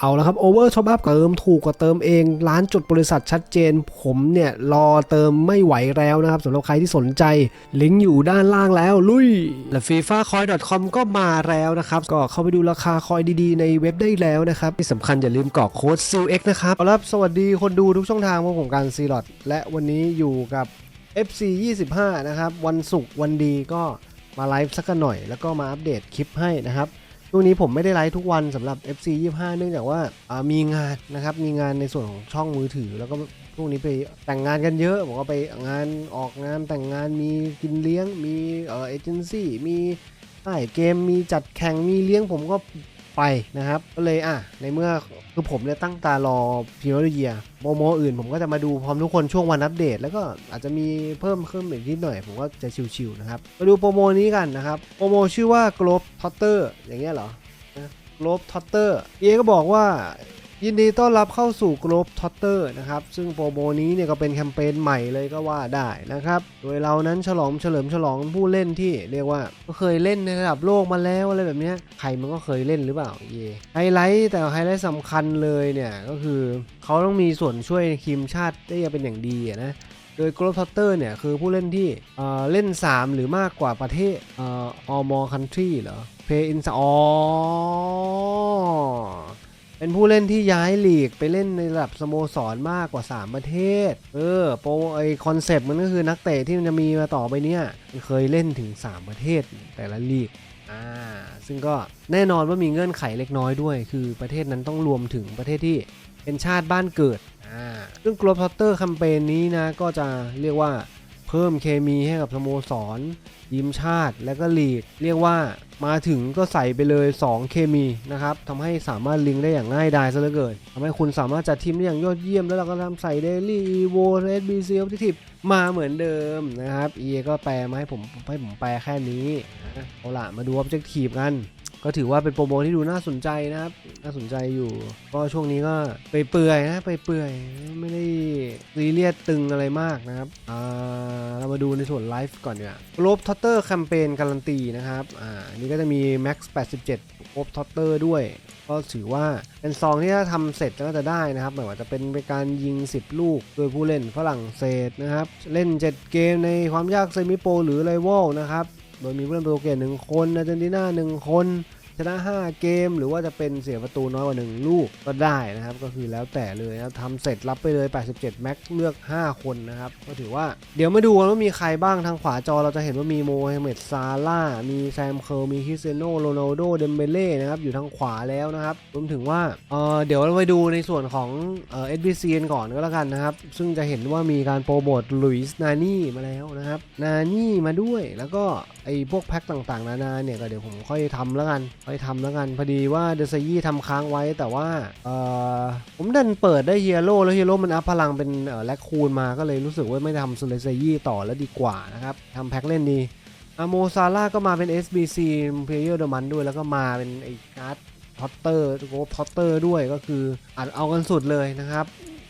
เอาละครับโอเวอร์ช็อปอัพเติมถูกกว่าเติมเองร้านจดบริษัทชัดเจน ผมเนี่ยรอเติมไม่ไหวแล้วนะครับสำหรับใครที่สนใจ ลิงก์อยู่ด้านล่างแล้วลุยและ FIFA Coin com ก็มาแล้วนะครับ ก็เข้าไปดูราคาคอยดีๆ ในเว็บได้แล้วนะครับ ที่สำคัญอย่าลืมกรอกโค้ด SEALX นะครับเอาละครับสวัสดีคนดูทุกช่องทางพวกผมการซีลอดและวันนี้อยู่กับ FC 25 นะครับ วันศุกร์วันดีก็มาไลฟ์สักกันหน่อย แล้วก็มาอัปเดตคลิปให้นะครับ ช่วงนี้ผมไม่ได้ไลฟ์ทุกวันสำหรับ FC 25 เนื่องจากว่าามีงานนะครับ มีงานในส่วนของช่องมือถือ แล้วก็ช่วงนี้ไปแต่งงานกันเยอะผมก็ไปงานออกงานแต่งงานมีกินเลี้ยง มีเอเอเจนซี่มีถ่ายเกมมีจัดแข่งมีเลี้ยงผมก็ ไปนะครับก็เลยอะในเมื่อคือผมเนี่ยตั้งตารอพีโรเยียโมโมอื่นผมก็จะมาดูพร้อมทุกคนช่วงวันอัปเดต แล้วก็อาจจะมีเพิ่มขึ้นอีกนิดหน่อย ผมก็จะชิวๆนะครับมาดูโปรโมนี้กันนะครับโปรโมชื่อว่า Globe Trotter อย่างเงี้ยเหรอ Globe Trotter เอก็บอกว่า ยินดีต้อนรับเข้าสู่ Globe Trotter นะครับ ซึ่งโปรโมนี้เนี่ยก็เป็นแคมเปญใหม่เลยก็ว่าได้นะครับ โดยเรานั้นฉลองเฉลิมฉลองผู้เล่นที่เรียกว่าก็เคยเล่นในระดับโลกมาแล้วอะไรแบบนี้ใครมันก็เคยเล่นหรือเปล่าเยไฮไลท์แต่ไฮไลท์สำคัญเลยเนี่ยก็คือเขาต้องมีส่วนช่วยทีมชาติได้เป็นอย่างดีนะโดย Globe Trotter เนี่ยคือผู้เล่นที่เอ่อเล่น 3 หรือมากกว่าประเทศเอ่อ all more country เหรอ Play in อ๋อ เป็นผู้เล่นที่ย้ายลีกไปเล่นในระดับสโมสรมากกว่า 3 ประเทศ เออ โปรไอคอนเซปต์มันก็คือนักเตะที่มันจะมีมาต่อไปเนี่ยมันเคยเล่นถึง 3 ประเทศแต่ละลีก อ่า ซึ่งก็แน่นอนว่ามีเงื่อนไขเล็กน้อยด้วย คือประเทศนั้นต้องรวมถึงประเทศที่เป็นชาติบ้านเกิด อ่า ซึ่ง Globe Trotter แคมเปญนี้นะก็จะเรียกว่า เพิ่มเคมีให้กับสโมสรทีมชาติและก็ลีกเรียกว่ามาถึงก็ใส่ไปเลย 2 เคมีนะครับทำให้สามารถลิงได้อย่างง่ายดายซะเหลือเกินทำให้คุณสามารถจัดทีมได้อย่างยอดเยี่ยม แล้วเราก็ทำใส่เดลี่อีโวเอสบีซีออฟทิฟมาเหมือนเดิมนะครับเอก็แปลมาให้ผมให้ผมแปลแค่นี้เอาละมาดูออบเจกตีฟกัน ก็ถือว่าเป็นโปรโมที่ดูน่าสนใจนะครับ น่าสนใจอยู่ ก็ช่วงนี้ก็ไปเปื่อยนะไปเปื่อยไม่ได้ซีเรียสตึงอะไรมากนะครับอ่าเรามาดูในส่วนไลฟ์ก่อนเนี่ยโ o บทอตเตอร์แคมเปญการันตีนะครับอ่าอันนี้ก็จะมี Max 87โ o บทอตเตอร์ด้วย ก็ถือว่าเป็นซองที่ถ้าทำเสร็จก็จะได้นะครับไม่ว่าจะเป็นการยิง 10 ลูก โดยผู้เล่นฝรั่งเศสนะครับ เล่น 7 เกมในความยากเซมิโปรหรือไ i ว a ลนะครับ โดยมีผู้เล่นโปรตุเกสหนึ่งคนอาร์เจนตินาหนึ่งคน ชนะ 5 เกม หรือว่าจะเป็นเสียประตูน้อยกว่า 1 ลูกก็ได้นะครับ ก็คือแล้วแต่เลยนะทำเสร็จรับไปเลย 87 แม็กเลือก 5 คนนะครับ ก็ถือว่าเดี๋ยวมาดูกันว่ามีใครบ้างทางขวาจอเราจะเห็นว่ามีโมฮัมเหม็ดซาร่ามีแซมเคิลมีคริสเตียโนโรนัลโดเดมเบเล่นะครับอยู่ทางขวาแล้วนะครับรวมถึงว่าเออเดี๋ยวเราไปดูในส่วนของเอ่อ SBC กันก่อนก็แล้วกันนะครับ ซึ่งจะเห็นว่ามีการโปรโมทลุยส์นานี่มาแล้วนะครับนานี่มาด้วยแล้วก็ไอ้พวกแพ็คต่างๆ นานาเนี่ยก็เดี๋ยวผมค่อยทำแล้วกันค่อยทำแล้วกันพอดีว่าเดซยี่ทำค้างไว้แต่ว่าเออผมดันเปิดได้เฮียโร่แล้วเฮียโร่มันอัพพลังเป็นเออแลคคูนมาก็เลยรู้สึกว่าไม่ทำเดซยี่ต่อแล้วดีกว่านะครับทำแพ็คเล่นดีอาโมซาร่าก็มาเป็น SBC Player เดอมันด้วยแล้วก็มาเป็นไอ้การ์ดท็อตเตอร์โกท็อตเตอร์ด้วยก็คืออัดเอากันสุดเลยนะครับ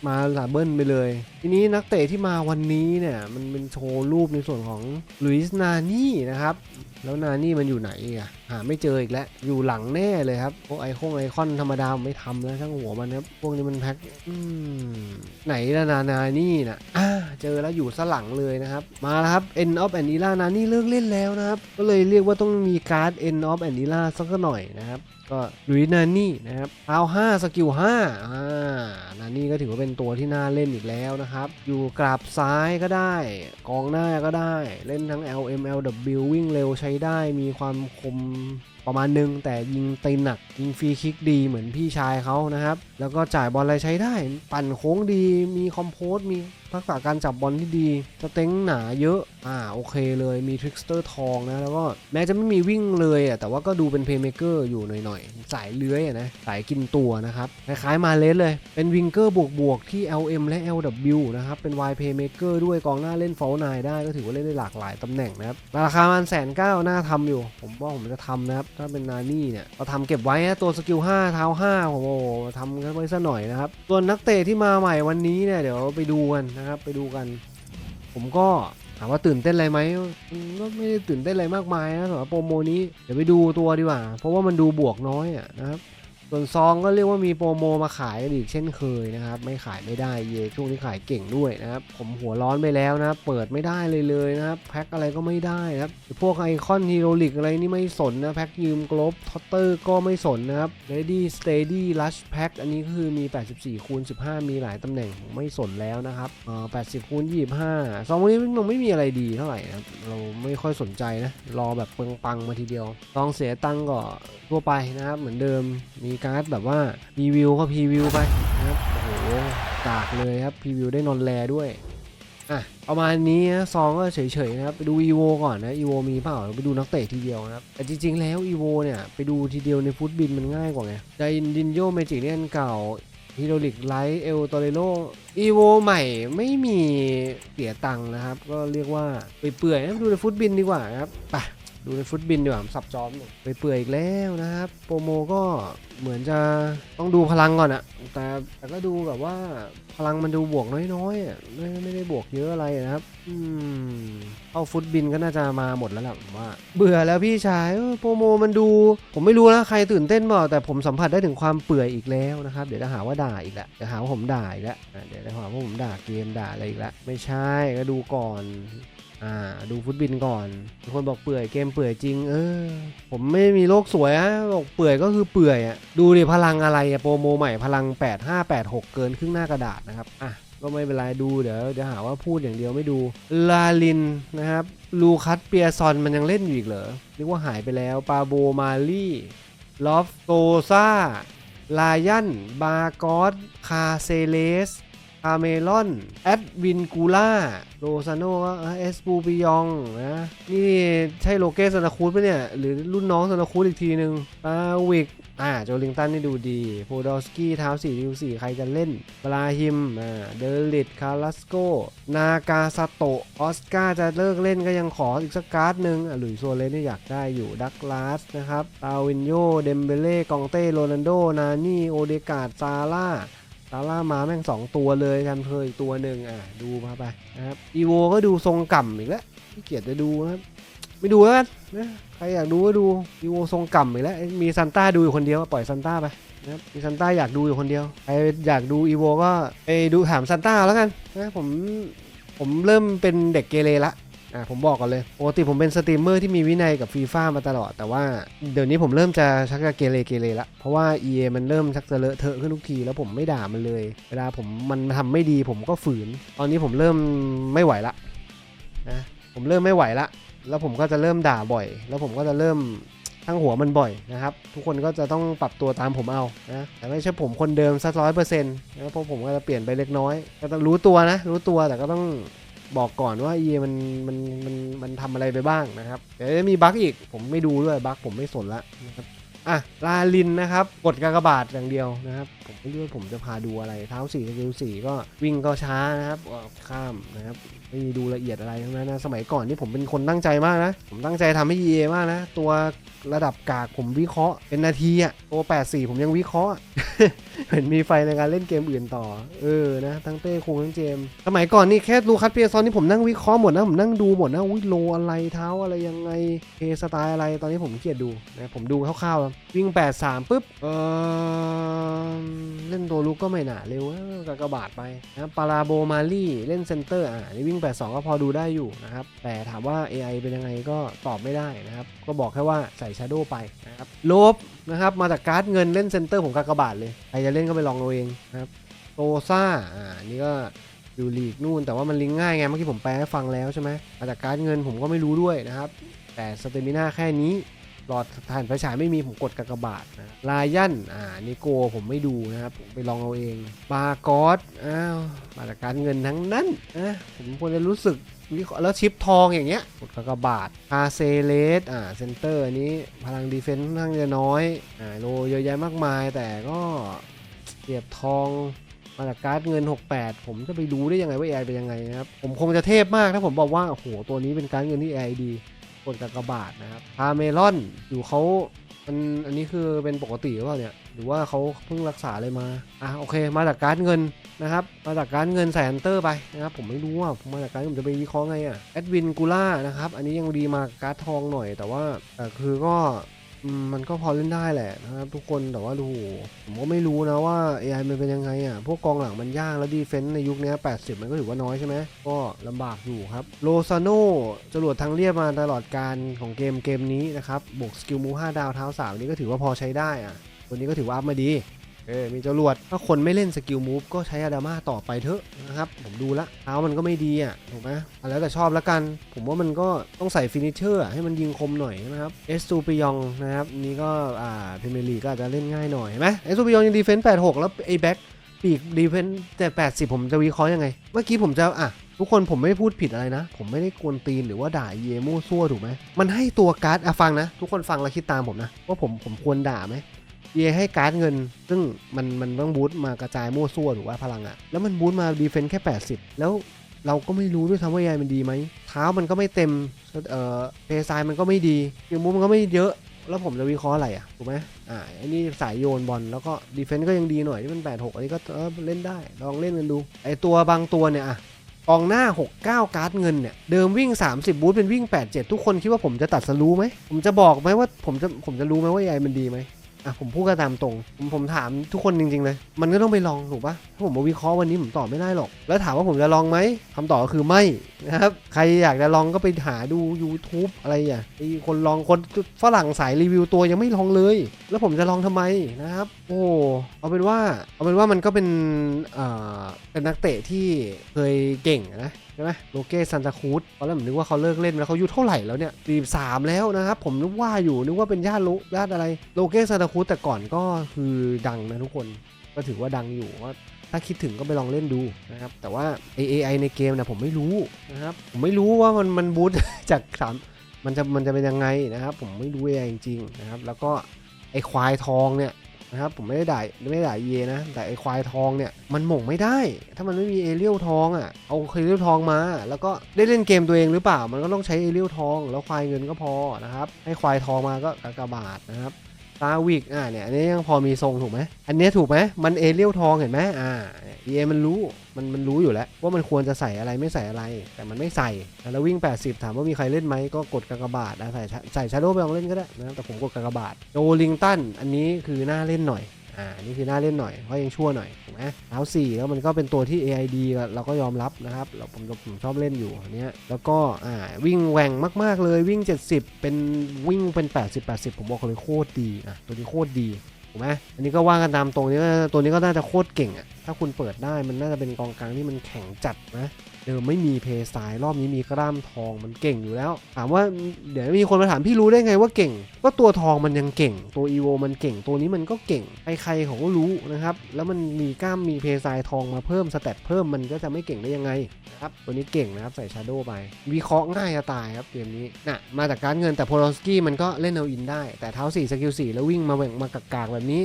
มาลาเบิ้ลไปเลย ทีนี้นักเตะที่มาวันนี้เนี่ย มันเป็นโชว์รูปในส่วนของลุยส์นานี่นะครับ แล้วนานี่มันอยู่ไหนอีกอะ หาไม่เจออีกแล้ว อยู่หลังแน่เลยครับพวกไอคงไอคอนธรรมดาไม่ทำแล้วทั้งหัวมันครับ พวกนี้มันแพ็คไหนละนานานี่นะอ่าเจอแล้วอยู่สลังเลยนะครับ มาแล้วครับ End of an Era นานี่เลิกเล่นแล้วนะครับ ก็เลยเรียกว่าต้องมีการ์ด End of an Era สักหน่อยนะครับก็ลุยนานี่นะครับเอา5สกิล5อ่านานี่ก็ถือว่าเป็นตัวที่น่าเล่นอีกแล้วนะครับ อยู่กราบซ้ายก็ได้ กองหน้าก็ได้ เล่นทั้ง LM LW วิ่งเร็วใช้ได้ มีความคม Um, ประมาณนึง แต่ยิงตีนหนัก ยิงฟรีคิกดีเหมือนพี่ชายเขานะครับ แล้วก็จ่ายบอลอะไรใช้ได้ ปั่นโค้งดี มีคอมโพสมีทักษะการจับบอลที่ดีสเต็งหนาเยอะ อ่า โอเคเลย มีทริกสเตอร์ทองนะ แล้วก็แม้จะไม่มีวิ่งเลยอะ แต่ว่าก็ดูเป็นเพย์เมเกอร์อยู่หน่อยๆ สายเลื้อยอะนะ สายกินตัวนะครับ คล้ายๆมาเลสเลย เป็นวิงเกอร์บวกๆ ที่ LM และ LW นะครับ เป็น Y Playmaker ด้วยกองหน้าเล่นฟอลนายได้ ก็ถือว่าเล่นได้หลากหลายตำแหน่งนะครับ ราคามันแสนเก้าน่าทำอยู่ ผมว่าผมจะทำนะครับถ้าเป็นนานี่เนี่ยเราทำเก็บไว้นะตัวสกิล5เท้า5โอ้โหทำกันไว้ซะหน่อยนะครับส่วนนักเตะที่มาใหม่วันนี้เนี่ยเดี๋ยวไปดูกันนะครับไปดูกัน ผมก็ถามว่าตื่นเต้นอะไรไหมอืมก็ไม่ได้ตื่นเต้นอะไรมากมายนะสำหรับโปรโมนี้เดี๋ยวไปดูตัวดีกว่า เพราะว่ามันดูบวกน้อยอะนะครับ ส่วนซองก็เรียกว่ามีโปรโมมาขายกันอีกเช่นเคยนะครับ ไม่ขายไม่ได้เยช่วงนี้ขายเก่งด้วยนะครับ ผมหัวร้อนไปแล้วนะเปิดไม่ได้เลยเลยนะครับแพ็คอะไรก็ไม่ได้นะครับพวกไอคอนฮีโรลิกอะไรนี่ไม่สนนะแพ็คยืมกลบทอตเตอร์ก็ไม่สนนะครับ Ready Steady Rush Pack อันนี้คือมี 84คูณ15 มีหลายตำแหน่งไม่สนแล้วนะครับเอ่อ80คูณ25ซองวกนี้มันไม่มีอะไรดีเท่าไหร่นะเราไม่ค่อยสนใจนะรอแบบเปิงปังมาทีเดียวลองเสียตังค์ก็ทั่วไปนะครับเหมือนเดิมมีการ์ดแบบว่าพรีวิวก็พรีวิวไปนะครับโอ้โหกากเลยครับพรีวิวได้นอนแลด้วยอะประมาณนี้นะซองก็เฉยๆนะครับไปดู EVO ก่อนนะ EVO มีเปล่าไปดูนักเตะทีเดียวนะครับแต่จริงๆแล้ว EVO เนี่ยไปดูทีเดียวในฟุตบินมันง่ายกว่าไงไดดินโยเมจิกเนี่ยนเก่าฮิโรลิกไลท์เอลโตเรโลอีโวใหม่ไม่มีเสียตังค์นะครับ ก็เรียกว่าเปื่อยๆนะดูในฟุตบินดีกว่าครับไป ดูในฟุตบินดีกว่าสับจอมหน่อยเปื่อยอีกแล้วนะครับ โปรโมก็เหมือนจะต้องดูพลังก่อนอะแต่แต่ก็ดูแบบว่าพลังมันดูบวกน้อยๆไม่ไม่ได้บวกเยอะอะไรนะครับ อืมเข้าฟุตบินก็น่าจะมาหมดแล้วแหละผมว่า เบื่อแล้วพี่ชายโปรโมมันดู ผมไม่รู้นะใครตื่นเต้นเปล่าแต่ผมสัมผัสได้ถึงความเปื่อยอีกแล้วนะครับ เดี๋ยวจะหาว่าด่าอีกแล้วเดี๋ยวหาว่าผมด่าอีกแล้วอะเดี๋ยวจะหาว่าผมด่าเกมด่าอะไรอีกแล้วไม่ใช่ก็ดูก่อน อ่าดูฟุตบินก่อนมีคนบอกเปื่อยเกมเปื่อยจริง เออ ผมไม่มีโลกสวยอะบอกเปื่อยก็คือเปื่อยอะดูดิพลังอะไรอะโปรโมใหม่พลัง 8586 เกินครึ่งหน้ากระดาษนะครับอะก็ไม่เป็นไรดูเดี๋ยวเดี๋ยวหาว่าพูดอย่างเดียวไม่ดูลาลินนะครับลูคัสเปียซอนมันยังเล่นอยู่อีกเหรอนึกว่าหายไปแล้วปาโบมาลี่ลอฟโตซาลายันบากอสคาเซเลส คาเมลอน แอดวินกูล่า โรซานโนก็เอสปูปิยองนะ นี่ใช่โลเกสซานาคูดปะเนี่ย หรือรุ่นน้องซานาคูดอีกทีหนึ่งปาวิก อ่า โจลิงตันนี่ดูดี โพดอสกี้เท้า4ดิว4ใครจะเล่นบราฮิม อ่า เดลิตคารัสโก นากาซาโตะ ออสการ์จะเลิกเล่นก็ยังขออีกสักการ์ดหนึ่งอะหลุยส์โซเลสนี่อยากได้อยู่ ดักลาสนะครับ ตาวินโย เดมเบเล่ กองเต้ โรนันโด นานี่ โอเดกาดซาร่า ซาร่ามาแม่ง2ตัวเลยกันเพยอีกตัวหนึ่งอะดูมาไปนะครับอีโวก็ดูทรงก่ำอีกแล้วขี้เกียจจะดูนะครับไม่ดูแล้วกันนะใครอยากดูก็ดูอีโวทรงก่ำอีกแล้วมีซันต้าดูอยู่คนเดียวปล่อยซันต้าไปนะครับมีซันต้าอยากดูอยู่คนเดียวใครอยากดูอีโวก็ไปดูถามซันต้าแล้วกันนะผมผมเริ่มเป็นเด็กเกเรละ อะผมบอกก่อนเลยปกติผมเป็นสตรีมเมอร์ที่มีวินัยกับฟีฟ่ามาตลอด แต่ว่าเดี๋ยวนี้ผมเริ่มจะชักจะเกเรเกเรละ เพราะว่า EA มันเริ่มชักจะเลอะเทอะขึ้นทุกที แล้วผมไม่ด่ามันเลย เวลาผมมันทำไม่ดีผมก็ฝืน ตอนนี้ผมเริ่มไม่ไหวละนะผมเริ่มไม่ไหวละ แล้วผมก็จะเริ่มด่าบ่อย แล้วผมก็จะเริ่มทั้งหัวมันบ่อยนะครับ ทุกคนก็จะต้องปรับตัวตามผมเอานะแต่ไม่ใช่ผมคนเดิมสักร้อยเปอร์เซ็นต์นะเพราะผมก็จะเปลี่ยนไปเล็กน้อยก็ต้องรู้ตัวนะ รู้ตัวแต่ก็ต้อง บอกก่อนว่าเอมันมันมันมันทำอะไรไปบ้างนะครับเดี๋ยวจะมีบั๊กอีกผมไม่ดูด้วยบั๊กผมไม่สนละนะครับอะลาลินนะครับ กดกากบาทอย่างเดียวนะครับ ไม่รู้ว่าผมจะพาดูอะไรเท้าสี่สกิลสี่ก็วิ่งก็ช้านะครับข้ามนะครับไม่มีดูละเอียดอะไรทั้งนั้นนะสมัยก่อนนี่ผมเป็นคนตั้งใจมากนะผมตั้งใจทำให้ EA มากนะตัวระดับกากผมวิเคราะห์เป็นนาทีอะตัว84 ผมยังวิเคราะห์เห็นมีไฟในการเล่นเกมอื่นต่อ เออนะทั้งเต้คงทั้งเจม สมัยก่อนนี่แค่ลูคัสเปียซอนนี่ผมนั่งวิเคราะห์หมดนะ ผมนั่งดูหมดนะอุ้ยโลอะไรเท้าอะไรยังไงเพสไตล์อะไรตอนนี้ผมเกียดดูนะผมดูคร่าวๆครับวิ่ง 83ปุ๊บเออเล่นตัวลูกก็ไม่หนาเร็วนะกากบาทไปนะปาราโบมาลี่เล่นเซนเตอร์อะนี่วิ่ง 82 ก็พอดูได้อยู่นะครับ แต่ถามว่า AI เป็นยังไงก็ตอบไม่ได้นะครับ ก็บอกแค่ว่าใส่ชาร์โดไปนะครับลบนะครับ มาจากการ์ดเงินเล่นเซนเตอร์ผมกากบาทเลย ใครจะเล่นก็ไปลองเอาเองนะครับโตซ่าอ่านี่ก็อยู่ลีกนู่นแต่ว่ามันลิงง่ายไงเมื่อกี้ผมแปลให้ฟังแล้วใช่ไหมมาจากการ์ดเงินผมก็ไม่รู้ด้วยนะครับแต่สเตมิน่าแค่นี้ หลอดถ่านไฟฉายไม่มีผมกดกากบาทนะลายันอ่านิโกผมไม่ดูนะครับ ผมไปลองเอาเอง บากอสอ้าวมาจากการเงินทั้งนั้นนะผมควรจะรู้สึกวิเคราะห์แล้วชิปทองอย่างเงี้ยกดกากบาทคาเซเลสอ่าเซนเตอร์อันนี้พลังดีเฟนซ์ค่อนข้างจะน้อยอ่าโลเยอะแยะมากมาย แต่ก็เสียบทองมาจากการ์ดเงิน 68 ผมจะไปรู้ได้ยังไงว่า AI เป็นยังไงนะครับ ผมคงจะเทพมากถ้าผมบอกว่า โอ้โห ตัวนี้เป็นการ์ดเงินที่ AI ดี กดกากบาทนะครับพาเมลอนอยู่เขาอันอันนี้คือเป็นปกติหรือเปล่าเนี่ยหรือว่าเขาเพิ่งรักษาเลยมาอะโอเค มาจากการ์ดเงินนะครับมาจากการเงินใส่ฮันเตอร์ไปนะครับผมไม่รู้ว่าผมมาจากการผมจะไปวิเคราะห์ไงอะแอดวินกูล่านะครับอันนี้ยังดีมาการ์ดทองหน่อยแต่ว่าแต่คือก็ มันก็พอเล่นได้แหละนะครับทุกคนแต่ว่าดูผมก็ไม่รู้นะว่า AI มันเป็นยังไงอะ พวกกองหลังมันยากแล้วดีเฟนต์ในยุคนี้ 80 มันก็ถือว่าน้อยใช่ไหม ก็ลำบากอยู่ครับ โลซาโนจรวดทางเรียบมาตลอดการของเกมเกมนี้นะครับ บวกสกิลมู5ดาวเท้า3นี้ก็ถือว่าพอใช้ได้อะ ตัวนี้ก็ถือว่าอัพมาดี เออมีจรวดถ้าคนไม่เล่นสกิลมูฟก็ใช้อาดามาต่อไปเถอะนะครับผมดูละเท้ามันก็ไม่ดีอะถูกไหมอะแล้วแต่ชอบแล้วกัน ผมว่ามันก็ต้องใส่ฟินิชเชอร์ให้มันยิงคมหน่อยนะครับเอสตูปิยองนะครับนี่ก็อ่าพรีเมียร์ลีกก็อาจจะเล่นง่ายหน่อยเห็นไหมเอสตูปิยองยังดีเฟนส์86แล้วไอ้แบ็คปีกดีเฟนส์แต่80ผมจะวิเคราะห์ยังไง เมื่อกี้ผมจะอะทุกคนผมไม่พูดผิดอะไรนะ ผมไม่ได้กวนตีนหรือว่าด่าเยโม่ซั่วถูกไหมมันให้ตัวการ์ดอะฟังนะ ทุกคนฟังแล้วคิดตามผมนะ ว่าผมผมควรด่าไหม เยให้การ์ดเงิน ซึ่งมันมันต้องบูทมากระจายมั่วซั่วถูกว่าพลังอะแล้วมันบูทมาดีเฟนส์แค่ 80 แล้วเราก็ไม่รู้ด้วยซ้ำว่ายายมันดีไหมเท้ามันก็ไม่เต็มเอ่อเพซายมันก็ไม่ดียิงมูฟมันก็ไม่เยอะ แล้วผมจะวิเคราะห์อะไรอะถูกไหมอ่าอันนี้สายโยนบอลแล้วก็ดีเฟนส์ก็ยังดีหน่อยที่มัน 86 อันนี้ก็เออเล่นได้ลองเล่นกันดูไอตัวบางตัวเนี่ยอะกองหน้า 69 การ์ดเงินเนี่ย เดิมวิ่ง 30 บูทเป็นวิ่ง 87 ทุกคนคิดว่าผมจะตัดสรู้ไหม ผมจะบอกไหมว่าผมจะผมจะรู้ไหมว่ายายมันดีไหม อะผมพูดกันตามตรงผมผมถามทุกคนจริงๆเลย มันก็ต้องไปลองถูกปะถ้าผมมาวิเคราะห์วันนี้ผมตอบไม่ได้หรอก แล้วถามว่าผมจะลองไหมคำตอบก็คือไม่นะครับ ใครอยากจะลองก็ไปหาดู YouTube อะไรอะไอคนลองคนฝรั่งสายรีวิวตัวยังไม่ลองเลย แล้วผมจะลองทำไมนะครับ โอ้เอาเป็นว่าเอาเป็นว่ามันก็เป็นเอ่อเป็นนักเตะที่เคยเก่งนะ ช่ไหมโลเก้ซันตาคูดตอนแรกผมนึกว่าเขาเลิกเล่นแล้วเขาอายุเท่าไหร่แล้วเนี่ยสี่สามแล้วนะครับผมนึกว่าอยู่นึกว่าเป็นญาติลุญาติอะไรโลเก้ซันตาคูดแต่ก่อนก็คือดังนะทุกคนก็ถือว่าดังอยู่ว่าถ้าคิดถึงก็ไปลองเล่นดูนะครับแต่ว่า AI ในเกมนะผมไม่รู้นะครับผมไม่รู้ว่ามันมันบูตจากสามมันจะมันจะเป็นยังไงนะครับผมไม่รู้ AI จริงๆนะครับแล้วก็ไอควายทองเนี่ย นะครับผมไม่ได้ด่าไม่ได้ด่าเยนะ แต่ไอควายทองเนี่ยมันหม่งไม่ได้ ถ้ามันไม่มีเอเลียวทองอะเอาเอเลียวทองมา แล้วก็ได้เล่นเกมตัวเองหรือเปล่า มันก็ต้องใช้เอเลียวทอง แล้วควายเงินก็พอนะครับให้ควายทองมาก็กากบาทนะครับ ตาวิกอ่าเนี่ยอันนี้ยังพอมีทรงถูกไหมอันนี้ถูกไหมมันเอเรียลทองเห็นไหมอ่าเอมันรู้มันมันรู้อยู่แล้วว่ามันควรจะใส่อะไรไม่ใส่อะไร แต่มันไม่ใส่แล้ววิ่ง 80 ถามว่ามีใครเล่นไหมก็กดกากบาทนะใส่ใส่ชาโดว์ไปลองเล่นก็ได้นะแต่ผมกดกากบาทโจลิงตันอันนี้คือน่าเล่นหน่อย อ่านี่คือน่าเล่นหน่อยเพราะยังชั่วหน่อยถูกไหมเท้าสี่แล้วมันก็เป็นตัวที่ AID เราก็ยอมรับนะครับเราผมผมชอบเล่นอยู่อันเนี้ยแล้วก็อ่าวิ่งแหว่งมาก ๆ เลยวิ่ง 70 เป็นวิ่งเป็น 80 80 ผมบอกเลยโคตรดีอะตัวนี้โคตรดีถูกไหมอันนี้ก็ว่ากันตามตรงนี้ตัวนี้ก็น่าจะโคตรเก่งอะถ้าคุณเปิดได้มันน่าจะเป็นกองกลางที่มันแข็งจัดนะ เดิมไม่มีเพย์สไตล์รอบนี้มีกล้ามทองมันเก่งอยู่แล้ว ถามว่าเดี๋ยวมีคนมาถามพี่รู้ได้ไงว่าเก่ง ก็ตัวทองมันยังเก่ง ตัวอีโวมันเก่งตัวนี้มันก็เก่งใครๆเขาก็รู้นะครับ แล้วมันมีกล้ามมีเพย์สไตล์ทองมาเพิ่มสเตตเพิ่มมันก็จะไม่เก่งได้ยังไงนะครับตัวนี้เก่งนะครับใส่ชาโดไป วิเคราะห์ง่ายจะตายครับเกมนี้น่ะมาจากการเงินแต่โพลอนสกี้มันก็เล่นเอาอินได้ แต่เท้า4สกิล4แล้ววิ่งมาแหว่งมากากๆแบบนี้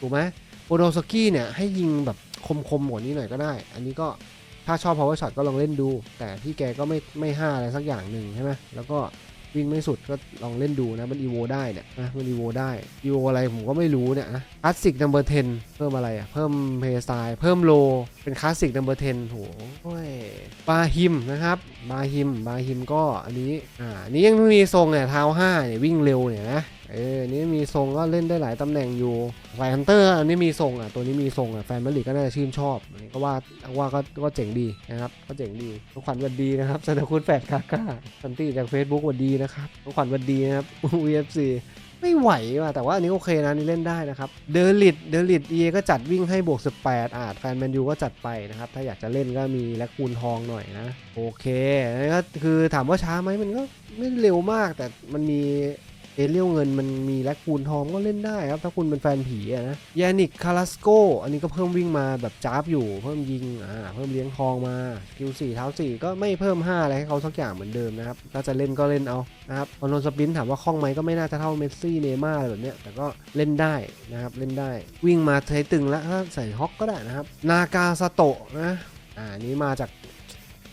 ถูกไหมโพลอนสกี้เนี่ยให้ยิงแบบคมๆกว่านี้หน่อยก็ได้ อันนี้ก็ ถ้าชอบ power shot ก็ลองเล่นดู แต่พี่แกก็ไม่ไม่ห้าอะไรสักอย่างหนึ่งใช่ไหมแล้วก็วิ่งไม่สุดก็ลองเล่นดูนะมันอีโวได้เนี่ยนะมันอีโวได้อีโวอะไรผมก็ไม่รู้เนี่ยนะคลาสสิกนัมเบอร์10 เพิ่มอะไรอะ เพิ่มเพย์สไตล์เพิ่มโล เป็นคลาสสิกนัมเบอร์10โหยบาฮิมนะครับ บาฮิม บาฮิมก็อันนี้ อ่า นี้ยังมีทรงเนี่ยเท้า5เนี่ยวิ่งเร็วเนี่ยนะ เออนนี้มีทรงก็เล่นได้หลายตำแหน่งอยู่ไฟฮันเตอร์อันนี้มีทรงอะตัวนี้มีทรงอะแฟนบอลลีก็น่าจะชื่นชอบอันนี้ก็ว่าว่าก็ก็เจ๋งดีนะครับก็เจ๋งดีทุกขวัญวันดีนะครับสนาคุณแฟดกาก้าสันติจาก Facebook วันดีนะครับทุกขวัญวันดีนะครับ VFC ไม่ไหวว่ะแต่ว่าอันนี้โอเคนะนี่เล่นได้นะครับเดลิดเดลิดเอก็จัดวิ่งให้บวก 18 อาจแฟนแมนยูก็จัดไปนะครับ ถ้าอยากจะเล่นก็มีแลกคูณทองหน่อยนะ โอเคอันนี้ก็คือถามว่าช้าไหมมันก็ไม่เร็วมากแต่มันมี เอเลียวเงินมันมีแลกคูณทองก็เล่นได้ครับ ถ้าคุณเป็นแฟนผีอะนะยานิกคาราสโกอันนี้ก็เพิ่มวิ่งมาแบบจ้าบอยู่ เพิ่มยิงอ่าเพิ่มเลี้ยงทองมาคิวสี่เท้าสี่ก็ไม่เพิ่ม5อะไรให้เขาสักอย่างเหมือนเดิมนะครับถ้าจะเล่นก็เล่นเอานะครับคอนโทรลสปินถามว่าคล่องไหมก็ไม่น่าจะเท่าเมสซี่เนย์ม่าร์อะไรแบบเนี้ยแต่ก็เล่นได้นะครับเล่นได้วิ่งมาใช้ตึงแล้วถ้าใส่ฮอกก็ได้นะครับนากาซาโตะนะอ่านี้มาจาก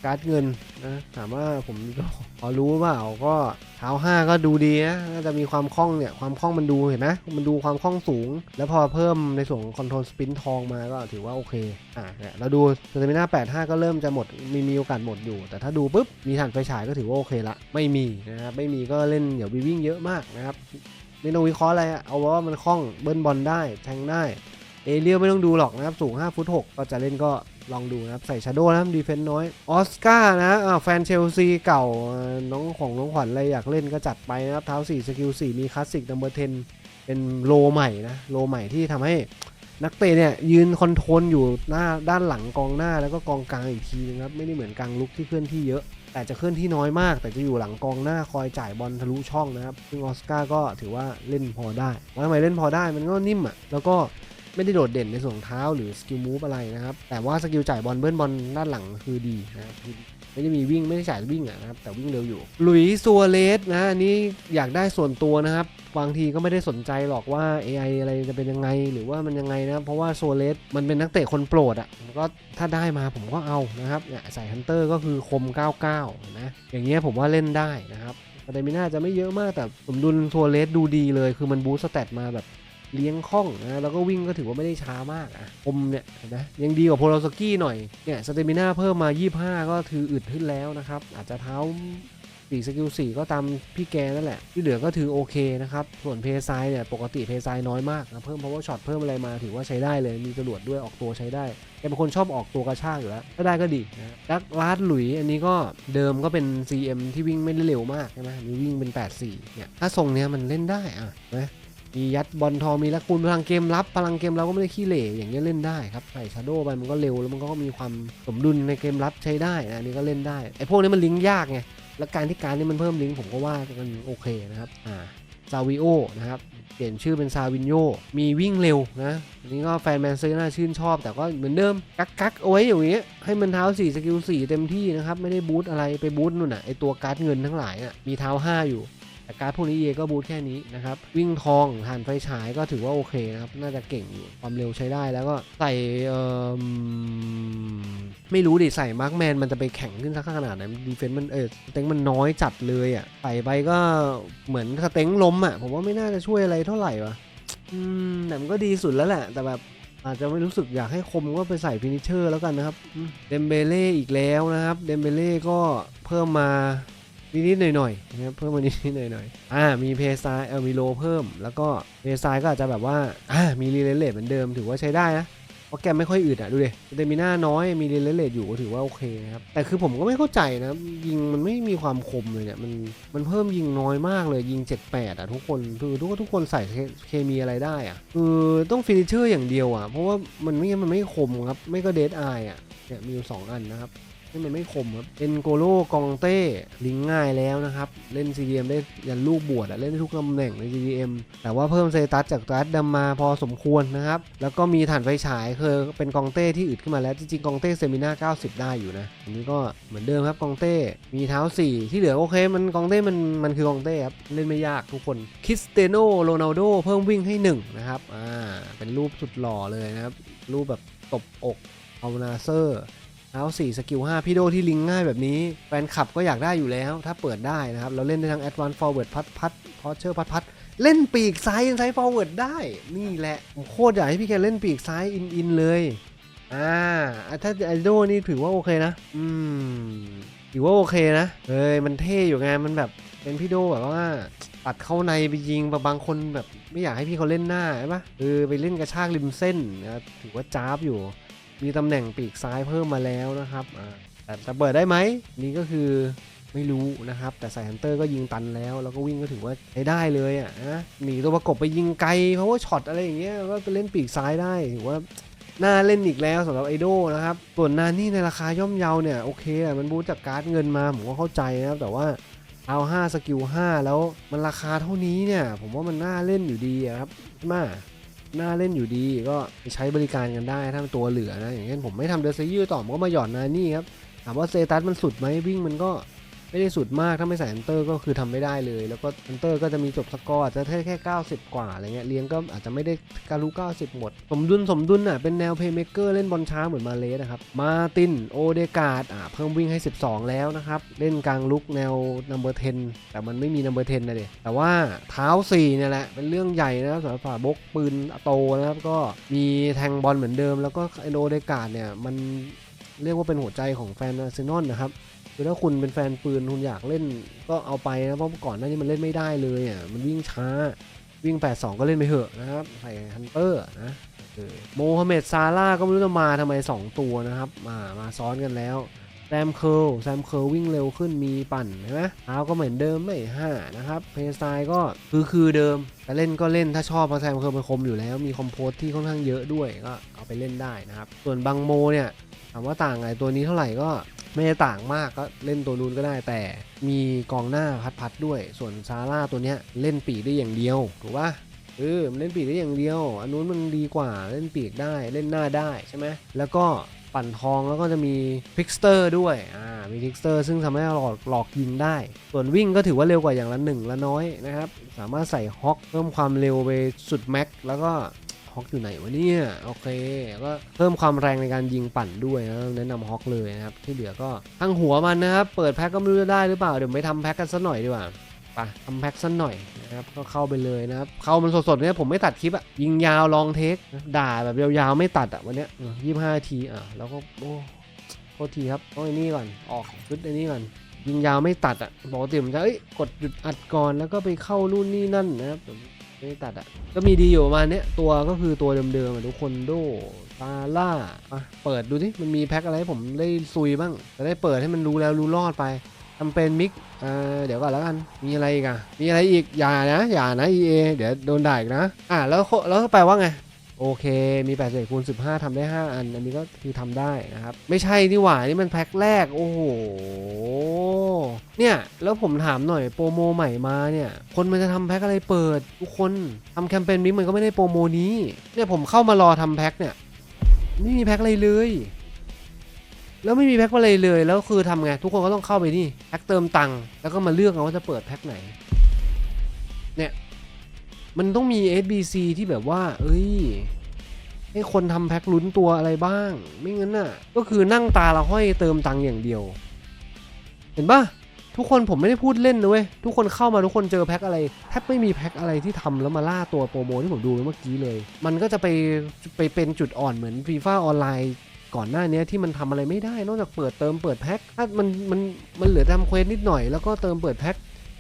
การ์ดเงินนะถามว่าผมพอรู้เปล่าก็เท้าห้าก็ดูดีนะน่าจะมีความคล่องเนี่ยความคล่องมันดูเห็นไหมมันดูความคล่องสูง แล้วพอเพิ่มในส่วนคอนโทรลสปินทองมาก็ถือว่าโอเคอ่าเนี่ยเราดูสเตมิน่า85 ก็เริ่มจะหมดมีมีโอกาสหมดอยู่ แต่ถ้าดูปุ๊บมีถ่านไฟฉายก็ถือว่าโอเคละไม่มีนะครับไม่มีก็เล่นอย่าไปวิ่งเยอะมากนะครับไม่ต้องวิเคราะห์อะไรเอาว่ามันคล่องเบิ้ลบอลได้แทงได้ เอเรียลไม่ต้องดูหรอกนะครับ สูง5ฟุต6ก็จะเล่นก็ลองดูนะครับ ใส่ชาโดนะครับดีเฟนต์น้อย ออสการ์นะแฟนเชลซีเก่าน้องของน้องขวัญอะไรอยากเล่นก็จัดไปนะครับ เท้า4สกิล4มีคลาสสิกนัมเบอร์10 เป็นโลใหม่นะโลใหม่ที่ทำให้นักเตะเนี่ยยืนคอนโทรลอยู่หน้าด้านหลังกองหน้าแล้วก็กองกลางอีกทีนึงครับไม่ได้เหมือนกลางลุกที่เคลื่อนที่เยอะ แต่จะเคลื่อนที่น้อยมาก แต่จะอยู่หลังกองหน้าคอยจ่ายบอลทะลุช่องนะครับซึ่งออสการ์ก็ถือว่าเล่นพอได้ว่าทำไมเล่นพอได้มันก็นิ่มอะแล้วก็ ไม่ได้โดดเด่นในส่วนเท้าหรือสกิลมูฟอะไรนะครับ แต่ว่าสกิลจ่ายบอลเบิ้ลบอลด้านหลังคือดีนะครับไม่ได้มีวิ่งไม่ได้จ่ายวิ่งนะครับ แต่วิ่งเร็วอยู่ หลุยส์ซัวเรสนะอันนี้อยากได้ส่วนตัวนะครับบางทีก็ไม่ได้สนใจหรอกว่า AI อะไรจะเป็นยังไง หรือว่ามันยังไงนะ เพราะว่าโซเลสมันเป็นนักเตะคนโปรดอะ่ะก็ถ้าได้มาผมก็เอานะครับเนี่ยใส่ฮันเตอร์ก็คือคม 99 นะ อย่างเงี้ยผมว่าเล่นได้นะครับสเตมิน่าจะไม่เยอะมากแต่สมดุลทัวเลสดูดีเลย คือมันบูสต์สเตตมาแบบ เลี้ยงคล่องนะแล้วก็วิ่งก็ถือว่าไม่ได้ช้ามากอะคมเนี่ยนไหมยังดีกว่าโพลสกี้หน่อยเนี่ยสเตมิน่าเพิ่มมา 25 ก็ถืออึดขึ้นแล้วนะครับ อาจจะเท้าสี่สกิลสี่ก็ตามพี่แกนั่นแหละ ที่เหลือก็ถือโอเคนะครับ ส่วนเพย์ไซด์เนี่ยปกติเพย์ไซด์น้อยมากนะเพิ่ม power shot เพิ่มอะไรมาถือว่าใช้ได้เลย มีจรวดด้วยออกตัวใช้ได้แกเป็นคนชอบออกตัวกระชากอยู่แล้วถ้าได้ก็ดีนะดักลาดหลุยอันนี้ก็เดิมก็เป็น CM ที่วิ่งไม่ได้เร็วมากใช่ไหมมีวิ่งเป็น 84เนี่ยถ้าทรงเนี้ยมันเล่นได้อะนะ มียัดบอลทองมีละคูณพลังเกมรับ พลังเกมเราก็ไม่ได้ขี้เหร่อย่างเงี้ยเล่นได้ครับใส่ชาโดไปมันก็เร็วแล้วมันก็มีความสมดุลในเกมรับใช้ได้นะนนี้ก็เล่นได้ไอ้พวกนี้มันลิงก์ยากไงแล้วการที่การนี่มันเพิ่มลิงก์ผมก็ว่ามันโอเคนะครับอ่าซาวิโอนะครับเปลี่ยนชื่อเป็นซาวินโยมีวิ่งเร็วนะนนี้ก็แฟนแมนเซอร์น่าชื่นชอบ แต่ก็เหมือนเดิม กักกักเอาไว้อย่างนี้ ให้มันเท้า 4 สกิล 4 เต็มที่นะครับ ไม่ได้บูทอะไรไปบูทนู่นน่ะไอตัวการ์ดเงินทั้งหลายอะมีเท้า 5 อยู่ แต่การ์ดพวกนี้เอก็บูทแค่นี้นะครับ วิ่งทองถ่านไฟฉายก็ถือว่าโอเคนะครับ น่าจะเก่งอยู่ความเร็วใช้ได้แล้วก็ใส่เอ่อไม่รู้ดิใส่มาร์กแมนมันจะไปแข่งขึ้นสักขนาดไหนดีเฟนต์มันเออสเต็งมันน้อยจัดเลยอะใส่ไปก็เหมือนสเต็งล้มอะผมว่าไม่น่าจะช่วยอะไรเท่าไหร่วะอืมแต่มันก็ดีสุดแล้วแหละ แต่แบบอาจจะไม่รู้สึกอยากให้คมก็ไปใส่ฟินิชเชอร์แล้วกันนะครับ เดมเบเล่อีกแล้วนะครับ เดมเบเล่ก็เพิ่มมา นิดๆหน่อยๆนะครับเพิ่มมานิดๆหน่อยๆอ่ามีเพย์ไซเออมีโลเพิ่ม แล้วก็เพย์ไซก็อาจจะแบบว่าอ่ามีรีเลเลตเหมือนเดิมถือว่าใช้ได้นะเพราะแกไม่ค่อยอึดอะดูดิเดมิน่าน้อยมีรีเลเลตอยู่ก็ถือว่าโอเคครับแต่คือผมก็ไม่เข้าใจนะยิงมันไม่มีความคมเลยเนี่ยมันมันเพิ่มยิงน้อยมากเลยยิง 78 อะทุกคนคือทุกทุกคนใส่เคมีอะไรได้อะคือต้องฟินิเชอร์อย่างเดียวอะเพราะว่ามันไม่งั้นมันไม่คมครับไม่ก็เดดไออะเนี่ยมีอยู่สองอันนะครับ นี่มันไม่คมครับเป็นโกโลกองเต้ลิงง่ายแล้วนะครับ เล่น CDM ได้ยันลูกบวชอะเล่นทุกตำแหน่งใน CDM แต่ว่าเพิ่มเซตัสจากตัสดำมาพอสมควรนะครับ แล้วก็มีฐานไฟฉายคือเป็นกองเต้ที่อึดขึ้นมาแล้วจริงๆกองเต้เซมิน่า90 ได้อยู่นะอันนี้ก็เหมือนเดิมครับกองเต้มีเท้า 4 ที่เหลือโอเค มันกองเต้มันมันคือกองเต้ครับเล่นไม่ยากทุกคนคริสเตโนโรนัลโดเพิ่มวิ่งให้1นะครับอ่าเป็นรูปสุดหล่อเลยนะครับรูปแบบตบอกเอานาเซอร์ เท้า4สกิล5พี่โดที่ลิงง่ายแบบนี้ แฟนคลับก็อยากได้อยู่แล้ว ถ้าเปิดได้นะครับ เราเล่นได้ทั้ง Advanced Forward พัดพัดพอเชอร์พัดพัดเล่นปีกซ้ายซ้าย forward ได้ นี่แหละโคตรอยากให้พี่แกเล่นปีกซ้ายอินอินเลย อ่า ถ้าไอโดนี่ถือว่าโอเคนะ อืม ถือว่าโอเคนะเอ้ยมันเท่อยู่ไงมันแบบเป็นพี่โดแบบว่าปัดเข้าในไปยิงบางคนแบบไม่อยากให้พี่เขาเล่นหน้าใช่ปะเออไปเล่นกระชากริมเส้นนะถือว่าจ้าบอยู่ มีตำแหน่งปีกซ้ายเพิ่มมาแล้วนะครับแต่จะเปิดได้ไหมนี่ก็คือไม่รู้นะครับ แต่ใส่ฮันเตอร์ก็ยิงตันแล้ว แล้วก็วิ่งก็ถือว่าใช้ได้เลยอะนะหนีตัวประกบไปยิงไกล เพราะว่าช็อตอะไรอย่างเงี้ยก็ไปเล่นปีกซ้ายได้ถือว่าน่าเล่นอีกแล้วสำหรับไอโดนะครับ ส่วนนานี่ในราคาย่อมเยาเนี่ยโอเคอะมันบูจากการ์ดเงินมาผมก็เข้าใจนะครับ แต่ว่าเอา5สกิล5แล้วมันราคาเท่านี้เนี่ย ผมว่ามันน่าเล่นอยู่ดีครับใช่ไหม น่าเล่นอยู่ดีก็ใช้บริการกันได้ถ้ามันตัวเหลือนะอย่างเช่นผมไม่ทำเดซยืต่อมก็มาหย่อนนานี่ครับถามว่าเซตัสมันสุดไหมวิ่งมันก็ ไม่ได้สุดมากถ้าไม่ใส่ฮันเตอร์ก็คือทำไม่ได้เลย แล้วก็ฮันเตอร์ก็จะมีจบสกอร์อาจจะแค่แค่ 90 กว่าอะไรเงี้ยเลี้ยงก็อาจจะไม่ได้การู90 หมด สมดุลสมดุลอะเป็นแนวเพย์เมเกอร์เล่นบอลช้าเหมือนมาเลสนะครับมาตินโอเดกาดอะเพิ่มวิ่งให้ 12 แล้วนะครับ เล่นกลางลุกแนวนัมเบอร์10 แต่มันไม่มีนัมเบอร์10นะเด็แต่ว่าเท้า4เนี่ยแหละเป็นเรื่องใหญ่นะครับสำหรับฝ่าบกปืนโตนะครับก็มีแทงบอลเหมือนเดิม แล้วก็ไอโอเดกาดเนี่ยมันเรียกว่าเป็นหัวใจของแฟนอาร์เซนอลนะครับ คือถ้าคุณเป็นแฟนปืนคุณอยากเล่นก็เอาไปนะเพราะก่อนหน้านี้มันเล่นไม่ได้เลยอะมันวิ่งช้าวิ่ง 82 ก็เล่นไปเถอะนะครับใส่ฮันเตอร์นะโมฮัมเหม็ดซาร่าก็ไม่รู้จะมาทำไม 2 ตัวนะครับ มามาซ้อนกันแล้วแซมเคิลแซมเคิลวิ่งเร็วขึ้นมีปั่นใช่ไหมเท้าก็เหมือนเดิมไม่ห้านะครับ เพย์สไตล์ก็คือคือเดิม แต่เล่นก็เล่นถ้าชอบเพราะแซมเคิลมันคมอยู่แล้ว มีคอมโพสที่ค่อนข้างเยอะด้วยก็เอาไปเล่นได้นะครับ ส่วนบังโมเนี่ยถามว่าต่างไงตัวนี้เท่าไหร่ก็ ไม่ได้ต่างมากก็เล่นตัวนู้นก็ได้แต่มีกองหน้าพัดๆด้วย ส่วนซาร่าตัวเนี้ยเล่นปีกได้อย่างเดียวถูกปะเออมันเล่นปีกได้อย่างเดียว อันนู้นมันดีกว่าเล่นปีกได้เล่นหน้าได้ใช่ไหมแล้วก็ปั่นทองแล้วก็จะมีพิกสเตอร์ด้วย อ่า มีพิกสเตอร์ซึ่งทำให้หลอกหลอกยิงได้ ส่วนวิ่งก็ถือว่าเร็วกว่าอย่างละหนึ่งละน้อยนะครับ สามารถใส่ฮอกเพิ่มความเร็วไปสุดแม็กแล้วก็ ฮอกอยู่ไหนวะเนี่ยโอเคก็เพิ่มความแรงในการยิงปั่นด้วยนะแนะนำฮอกเลยนะครับที่เหลือก็ทั้งหัวมันนะครับเปิดแพ็กก็ไม่รู้จะได้หรือเปล่าเดี๋ยวไปทำแพ็กกันสักหน่อยดีกว่าไปทำแพ็กสักหน่อยนะครับก็เข้าไปเลยนะครับเข้ามันสดๆเนี่ยผมไม่ตัดคลิปอะยิงยาวลองเทคด่าแบบยาวๆไม่ตัดอะวันเนี้ยยี่ห้าทีอะแล้วก็โอ้โทษทีครับต้องไอ้นี่ก่อนออกชุดไอ้นี่ก่อนยิงยาวไม่ตัดอะปกติผมจะเอ้ยกดหยุดอัดก่อนแล้วก็ไปเข้านู่นนี่นั่นนะครับ ไม่ได้ตัดอะก็มีดีอยู่ประมาณเนี้ยตัวก็คือตัวเดิมๆอะทุกคนโดซาร่าอะเปิดดูสิมันมีแพ็คอะไรให้ผมได้ซุยบ้าง จะได้เปิดให้มันรู้แล้วรู้รอดไปทำเป็นมิกอ่อเดี๋ยวก่อนแล้วกัน มีอะไรอีกอะ มีอะไรอีก อย่านะ อย่านะ EA เดี๋ยวโดนด่าอีกนะ อะแล้วโคแล้วแปลว่าไง โอเค มี8 1คูณ15ทำได้ 5 อัน อันนี้ก็คือทำได้นะครับ ไม่ใช่นี่หว่า นี่มันแพ็คแรก โอ้โห เนี่ย แล้วผมถามหน่อยโปรโมใหม่มาเนี่ย คนมันจะทำแพ็คอะไรเปิด ทุกคนทำแคมเปญนี้มันก็ไม่ได้โปรโมนี้ เนี่ยผมเข้ามารอทำแพ็คเนี่ย ไม่มีแพ็คอะไรเลย แล้วไม่มีแพ็คอะไรเลย แล้วคือทำไง ทุกคนก็ต้องเข้าไปนี่ แพ็คเติมตังค์ แล้วก็มาเลือกเอาว่าจะเปิดแพ็คไหน เนี่ย มันต้องมี SBC ที่แบบว่า เอ้ย ให้คนทำแพ็คลุ้นตัวอะไรบ้าง ไม่งั้นน่ะ ก็คือนั่งตาละห้อยเติมตังค์อย่างเดียว เห็นปะทุกคนผมไม่ได้พูดเล่นนะเว้ย ทุกคนเข้ามาทุกคนเจอแพ็คอะไรแทบไม่มีแพ็คอะไรที่ทำแล้วมาล่าตัวโปรโมที่ผมดูเมื่อกี้เลย มันก็จะไปไปเป็นจุดอ่อนเหมือนฟีฟ่าออนไลน์ก่อนหน้านี้ที่มันทำอะไรไม่ได้ นอกจากเปิดเติมเปิดแพ็คถ้ามันมันมันเหลือทำเควสนิดหน่อยแล้วก็เติมเปิดแพ็ค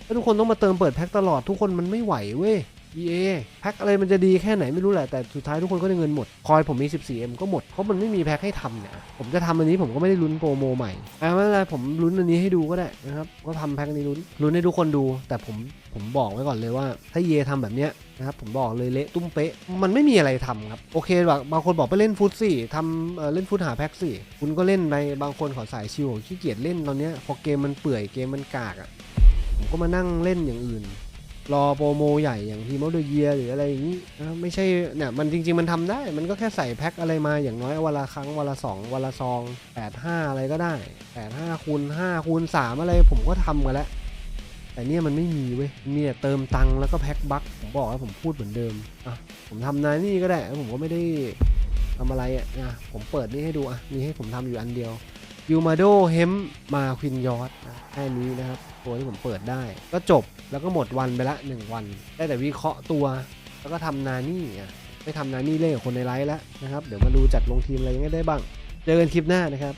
ถ้าทุกคนต้องมาเติมเปิดแพ็คตลอดทุกคนมันไม่ไหวเว้ย EA แพ็คอะไรมันจะดีแค่ไหนไม่รู้แหละ แต่สุดท้ายทุกคนก็ได้เงินหมด คอยผมมี 14M ก็หมด เพราะมันไม่มีแพ็คให้ทำเนี่ย ผมจะทำอันนี้ผมก็ไม่ได้ลุ้นโปรโมใหม่อ่าไม่เป็นไรผมลุ้นอันนี้ให้ดูก็ได้นะครับ ก็ทำแพ็คนี้ลุ้น ลุ้นให้ทุกคนดู แต่ผมผมบอกไว้ก่อนเลยว่า ถ้า EA ทำแบบเนี้ยนะครับผมบอกเลยเละตุ้มเป๊ะ มันไม่มีอะไรทำครับ โอเคแบางบางคนบอกไปเล่นฟุตสิทำเเล่นฟุตหาแพ็คสิคุณก็เล่นไปบางคนขอสายชิวขี้เกียจเล่นตอนเนี้ยพอเกมมันเปื่อยเกมมันกากอะผมก็มานั่งเล่นอย่างอื่น รอโปรโมใหญ่อย่างทีมอลเดเยียหรืออะไรอย่างนี้นะไม่ใช่เนี่ยมันจริง ๆ มันทำได้ มันก็แค่ใส่แพ็คอะไรมาอย่างน้อยวันละครั้งวันละสองวันละซองแปดห้าอะไรก็ได้แปดห้าคูณห้าคูณสามอะไรผมก็ทำมาแล้ว แต่เนี่ยมันไม่มีเว้ยมีแต่เติมตังค์แล้วก็แพ็คบัคผมบอกแล้วผมพูดเหมือนเดิมอะผมทำนานี่ก็ได้ผมก็ไม่ได้ทำอะไรอะนะผมเปิดนี่ให้ดูอะมีให้ผมทำอยู่อันเดียวยูมาโดเฮมมาควินยอร์ดแค่นี้นะครับ ตัวที่ผมเปิดได้ ก็จบแล้วก็หมดวันไปละหนึ่งวัน ได้แต่วิเคราะห์ตัว แล้วก็ทำนานี่ไม่ทำนานี่เล่กับคนในไลฟ์แล้วนะครับ เดี๋ยวมาดูจัดลงทีมอะไรยังไงได้บ้าง เจอกันคลิปหน้านะครับ